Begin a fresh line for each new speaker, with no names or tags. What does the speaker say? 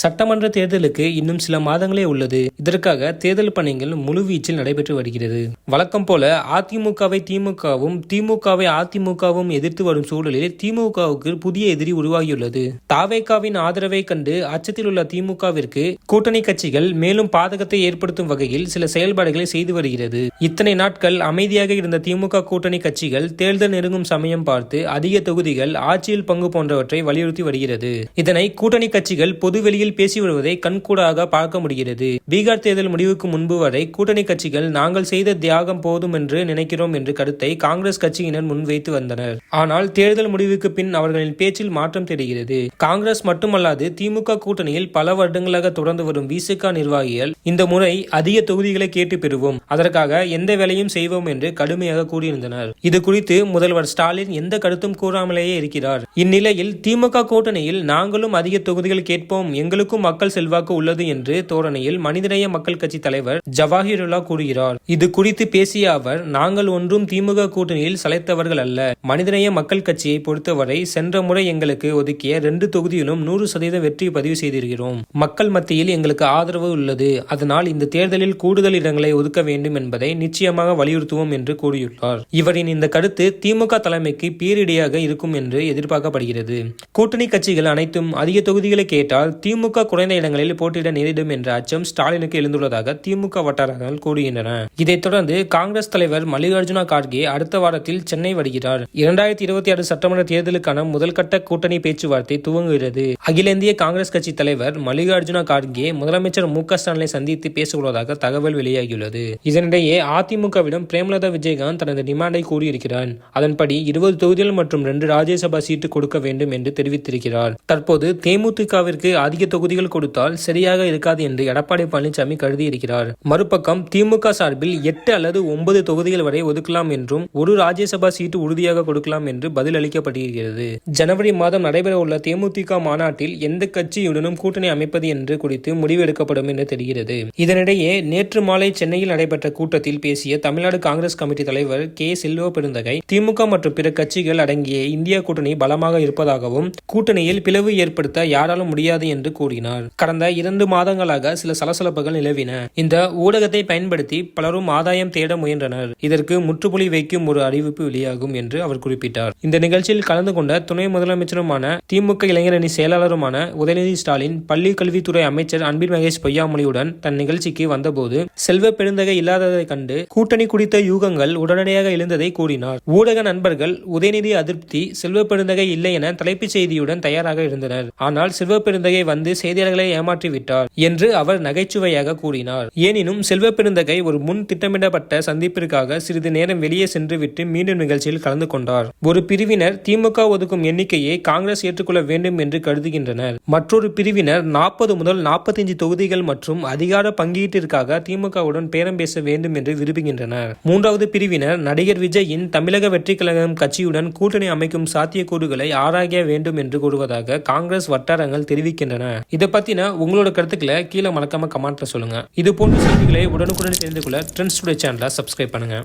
சட்டமன்ற தேர்தலுக்கு இன்னும் சில மாதங்களே உள்ளது. இதற்காக தேர்தல் பணிகள் முழுவீச்சில் நடைபெற்று வருகிறது. வழக்கம் போல அதிமுகவை திமுகவும் திமுகவை அதிமுகவும் எதிர்த்து வரும் சூழலில் திமுகவுக்கு புதிய எதிரி உருவாகியுள்ளது. தாவேகாவின் ஆதரவை கண்டு அச்சத்தில் உள்ள திமுகவிற்கு கூட்டணி கட்சிகள் மேலும் பாதகத்தை ஏற்படுத்தும் வகையில் சில செயல்பாடுகளை செய்து வருகிறது. இத்தனை நாட்கள் அமைதியாக இருந்த திமுக கூட்டணி கட்சிகள் தேர்தல் நெருங்கும் சமயம் பார்த்து அதிக தொகுதிகள் ஆட்சியில் பங்கு போன்றவற்றை வலியுறுத்தி வருகிறது. இதனை கூட்டணி கட்சிகள் பொதுவெளியில் பேசி வருவதை கண்கூடாக பார்க்க முடிகிறது. பீகார் தேர்தல் முடிவுக்கு முன்பு வரை கூட்டணி கட்சிகள் நாங்கள் செய்த தியாகம் போதும் என்று நினைக்கிறோம் என்ற கருத்தை காங்கிரஸ் கட்சியினர் முன்வைத்து வந்தனர். ஆனால் தேர்தல் முடிவுக்கு பின் அவர்களின் பேச்சில் மாற்றம் தெரிகிறது. காங்கிரஸ் மட்டுமல்லாது திமுக கூட்டணியில் பல வருடங்களாக தொடர்ந்து வரும் விசிக நிர்வாகிகள் இந்த முறை அதிக தொகுதிகளை கேட்டு பெறுவோம். அதற்காக எந்த வேலையும் செய்வோம் என்று கடுமையாக கூறியிருந்தனர். இது குறித்து முதல்வர் ஸ்டாலின் எந்த கருத்தும் கூறாமலேயே இருக்கிறார். இந்நிலையில் திமுக கூட்டணியில் நாங்களும் அதிக தொகுதிகள் கேட்போம் எங்களுக்கும் மக்கள் செல்வாக்கு உள்ளது என்று தோரணையில் மனிதநேய மக்கள் கட்சி தலைவர் ஜவாஹிருல்லா கூறுகிறார். இது குறித்து பேசிய அவர் நாங்கள் ஒன்றும் திமுக கூட்டணியில் சளைத்தவர்கள் அல்ல. மனிதநேய மக்கள் கட்சியை பொறுத்தவரை சென்ற முறை எங்களுக்கு ஒதுக்கிய ரெண்டு தொகுதியிலும் நூறு சதவீத வெற்றி பதிவு செய்திருக்கிறோம். மக்கள் மத்தியில் எங்களுக்கு ஆதரவு உள்ளது. அதனால் இந்த தேர்தலில் கூடுதல் இடங்களை ஒதுக்க வேண்டும் என்பதை நிச்சயமாக வலியுறுத்துவோம் என்று கூறியுள்ளார். இவரின் இந்த கருத்து திமுக தலைமைக்கு பீரிடியாக இருக்கும் என்று எதிர்பார்க்கப்படுகிறது. கூட்டணி கட்சிகள் அனைத்தும் அதிக தொகுதிகளை கேட்டால் திமுக குறைந்த இடங்களில் போட்டியிட நேரிடும் என்ற அச்சம் ஸ்டாலினுக்கு எழுந்துள்ளதாக திமுக வட்டாரங்கள் கூறுகின்றன. இதைத் தொடர்ந்து காங்கிரஸ் தலைவர் மல்லிகார்ஜுன கார்கே அடுத்த வாரத்தில் சென்னை வருகிறார். இரண்டாயிரத்தி இருபத்தி ஆறு சட்டமன்ற தேர்தலுக்கான முதல்கட்ட கூட்டணி பேச்சுவார்த்தை துவங்குகிறது. அகில இந்திய காங்கிரஸ் கட்சி தலைவர் மல்லிகார்ஜுன கார்கே முதலமைச்சர் மு க ஸ்டாலினை சந்தித்து பேசவுள்ளதாக தகவல் வெளியாகியுள்ளது. இதனிடையே அதிமுகவிடம் பிரேமலதா விஜயகாந்த் தனது டிமாண்டை கூறியிருக்கிறார். அதன்படி இருபது தொகுதிகள் மற்றும் ரெண்டு ராஜ்யசபா சீட்டு கொடுக்க வேண்டும் என்று தெரிவித்திருக்கிறார். தற்போது தேமுதிகவிற்கு அதிக தொகுதிகள் கொடுத்தால் சரியாக இருக்காது என்று எடப்பாடி பழனிசாமி கருதியிருக்கிறார். மறுபக்கம் திமுக சார்பில் எட்டு அல்லது ஒன்பது தொகுதிகள் வரை ஒதுக்கலாம் என்றும் ஒரு ராஜ்யசபா சீட்டு உறுதியாக கொடுக்கலாம் என்று பதில் அளிக்கப்பட்டிருக்கிறது ஜனவரி மாதம் நடைபெற உள்ள தேமுதிக மாநாட்டில் எந்த கட்சியுடனும் கூட்டணி அமைப்பது என்று குறித்து முடிவு எடுக்கப்படும் என்று தெரிகிறது. இதனிடையே நேற்று மாலை சென்னையில் நடைபெற்ற கூட்டத்தில் பேசிய தமிழ்நாடு காங்கிரஸ் கமிட்டி தலைவர் கே. செல்வ பெருந்தகை திமுக மற்றும் பிற கட்சிகள் அடங்கிய இந்திய கூட்டணி பலமாக இருப்பதாகவும் கூட்டணியில் பிளவு ஏற்படுத்த யாராலும் முடியாது என்று கூறினார். கடந்த இரண்டு மாதங்களாக சில சலசலப்புகள் நிலவின. இந்த ஊடகத்தை பயன்படுத்தி பலரும் ஆதாயம் தேட முயன்றனர். இதற்கு முற்றுப்புள்ளி வைக்கும் ஒரு அறிவிப்பு வெளியாகும் என்று அவர் குறிப்பிட்டார். இந்த நிகழ்ச்சியில் கலந்து கொண்ட துணை முதலமைச்சருமான திமுக இளைஞரணி செயலாளருமான உதயநிதி ஸ்டாலின் பள்ளி கல்வித்துறை அமைச்சர் அன்பில் மகேஷ் பொய்யாமொழியுடன் தன் நிகழ்ச்சிக்கு வந்தபோது செல்வ பெருந்தகை இல்லாததை கண்டு கூட்டணி குறித்த யூகங்கள் உடனடியாக எழுந்ததை கூறினார். ஊடக நண்பர்கள் உதயநிதி அதிருப்தி செல்வ பெருந்தகை இல்லை என தலைப்புச் செய்தியுடன் தயாராக இருந்தனர். ஆனால் செல்வ பெருந்தகை வந்து செய்தியாளர்களை ஏமாற்றிவிட்டார் என்று அவர் நகைச்சுவையாக கூறினார். எனினும் செல்வ பெருந்தகை ஒரு முன் திட்டமிடப்பட்ட சந்திப்பிற்காக சிறிது நேரம் வெளியே சென்று விட்டு மீண்டும் நிகழ்ச்சியில் கலந்து கொண்டார். ஒரு பிரிவினர் திமுக ஒதுக்கும் எண்ணிக்கையை காங்கிரஸ் ஏற்றுக்கொள்ள வேண்டும் என்று கருதுகின்றனர். மற்றொரு பிரிவினர் நாற்பது முதல் நாற்பத்தஞ்சு தொகுதிகள் மற்றும் அதிகார பங்கீட்டிற்காக திமுகவுடன் பேரம் பேச வேண்டும் என்று விரும்புகின்றனர். மூன்றாவது பிரிவினர் நடிகர் விஜயின் தமிழக வெற்றி கழகம் கட்சியுடன் கூட்டணி அமைக்கும் சாத்தியக்கூறுகளை ஆராய வேண்டும் என்று கூறுவதாக காங்கிரஸ் வட்டாரங்கள் தெரிவிக்கின்றன. இதை பத்தின உங்களோட கருத்துக்களை கீழே மறக்காம கமெண்ட்ல சொல்லுங்க. இது போன்ற செய்திகளை உடனுக்குடன் தெரிந்து கொள்ள ட்ரெண்ட்ஸ் சேனலை சப்ஸ்கிரைப் பண்ணுங்க.